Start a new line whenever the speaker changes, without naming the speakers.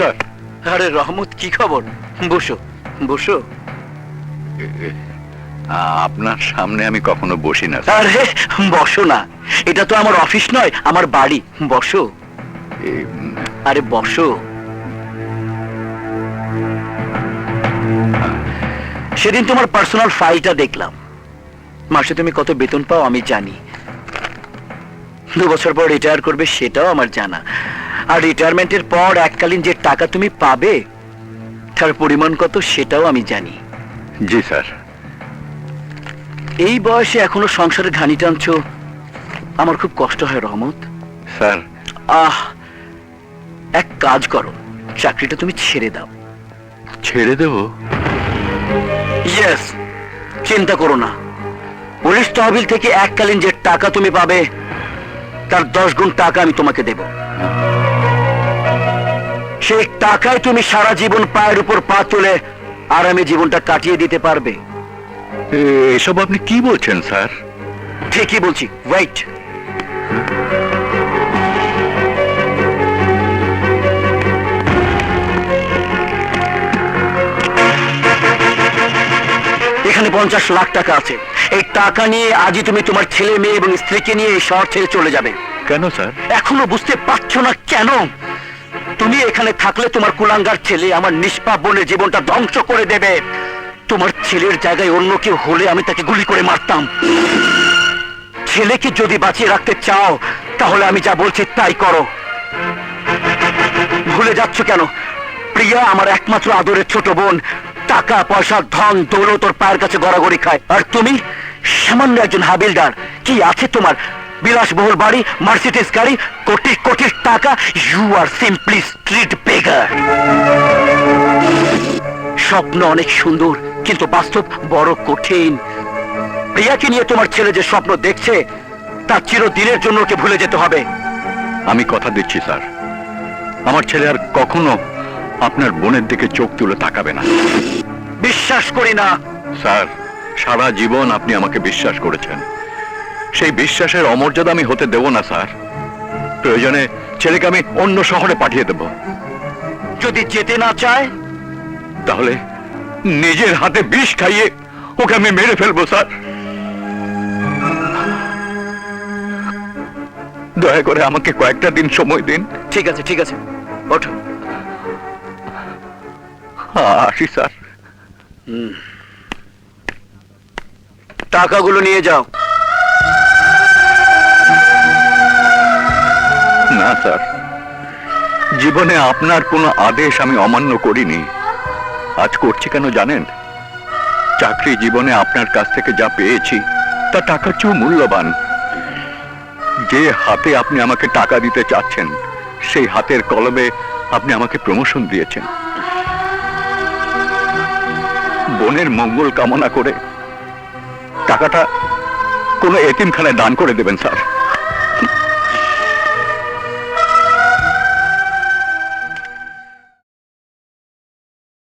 Sir.
আরে রহমত কি খবর? বসো বসো।
আপনার সামনে আমি কখনো বসি না
আরে বসো না। এটা তো আমার অফিস নয় আমার বাড়ি। বসো। আরে বসো। সেদিন তোমার পার্সোনাল ফাইলটা দেখলাম। মাসে তুমি কত বেতন পাও আমি জানি। দু বছর পর রিটায়ার করবে সেটাও আমার জানা। আর রিটায়ারমেন্টের পর এককালীন যে টাকা তুমি পাবে তার পরিমাণ কত সেটাও আমি জানি।
জি স্যার।
এই বয়সে এখনও সংসারে ঘানি টানছো আমার খুব কষ্ট হয় রহমত।
স্যার।
আহ এক কাজ করো চাকরিটা তুমি ছেড়ে দাও।
ছেড়ে দেব?
ইয়েস চিন্তা করো না। পুলিশ তহবিল থেকে এককালীন যে টাকা তুমি পাবে তার দশ গুণ টাকা আমি তোমাকে দেব। সেই টাকায় তুমি সারা জীবন পায়ের উপর পা তুলে আরামে জীবনটা কাটিয়ে দিতে পারবে।
এসব আপনি কি বলছেন স্যার?
ঠিকই বলছি। ওয়েট এখানে পঞ্চাশ লাখ টাকা আছে। এই টাকা নিয়ে আজই তুমি তোমার ছেলে মেয়ে এবং স্ত্রীকে নিয়ে এই শহর ছেড়ে চলে যাবে।
কেন স্যার?
এখনও বুঝতে পারছ না কেন? তুমি এখানে থাকলে তোমার কুলাঙ্গার ছেলে আমার নিষ্পাপ বোনের জীবনটা ধ্বংস করে দেবে। তোমার ছেলের জায়গায় অন্য কেউ হলে আমি তাকে গুলি করে মারতাম। ছেলেকে যদি বাঁচিয়ে রাখতে চাও, তাহলে আমি যা বলছি তাই করো। ভুলে যাচ্ছ কেন? প্রিয়া আমার একমাত্র আদরের ছোট বোন। টাকা, পয়সা, ধন, দৌলত তোর পায়ের কাছে গড়াগড়ি খায়। আর তুমি সামান্য একজন হাবিলদার। কি আছে তোমার? বিলাসবহুল বাড়ি মার্সিডিস গাড়ি কোটি কোটি টাকা you are simply street beggar স্বপ্ন অনেক সুন্দর কিন্তু বাস্তব বড় কঠিন। প্রিয়াকে নিয়ে তোমার ছেলে যে স্বপ্ন দেখছে তার চিরদিনের জন্য ওকে ভুলে যেতে হবে।
আমি কথা দিচ্ছি স্যার। আমার ছেলে আর কখনো আপনার বোনের দিকে চোখ তুলে তাকাবে না।
বিশ্বাস করি না।
স্যার সারা জীবন আপনি আমাকে বিশ্বাস করেছেন। সেই বিশ্বাসের অমর্যাদা আমি হতে দেব না স্যার। প্রয়োজনে ছেলেকে আমি অন্য শহরে পাঠিয়ে দেব।
যদি যেতে না চায়?
তাহলে নিজের হাতে বিষ খাইয়ে ওকে আমি মেরে ফেলব স্যার। দয়া করে আমাকে কয়েকটা দিন সময় দিন।
ঠিক আছে ঠিক আছে। ওঠো।
আসি স্যার।
টাকাগুলো নিয়ে যাও।
না, স্যার। জীবনে আপনার কোনো আদেশ আমি অমান্য করিনি। আজ করছি কেন জানেন? চাকরি জীবনে আপনার কাছ থেকে যা পেয়েছি, তা টাকার চেয়েও মূল্যবান। যে হাতে আপনি আমাকে টাকা দিতে চাচ্ছেন, সেই হাতের কলমে আপনি আমাকে প্রমোশন দিয়েছেন। বোনের মঙ্গল কামনা করে টাকাটা কোনো এতিমখানায় দান করে দেবেন, স্যার।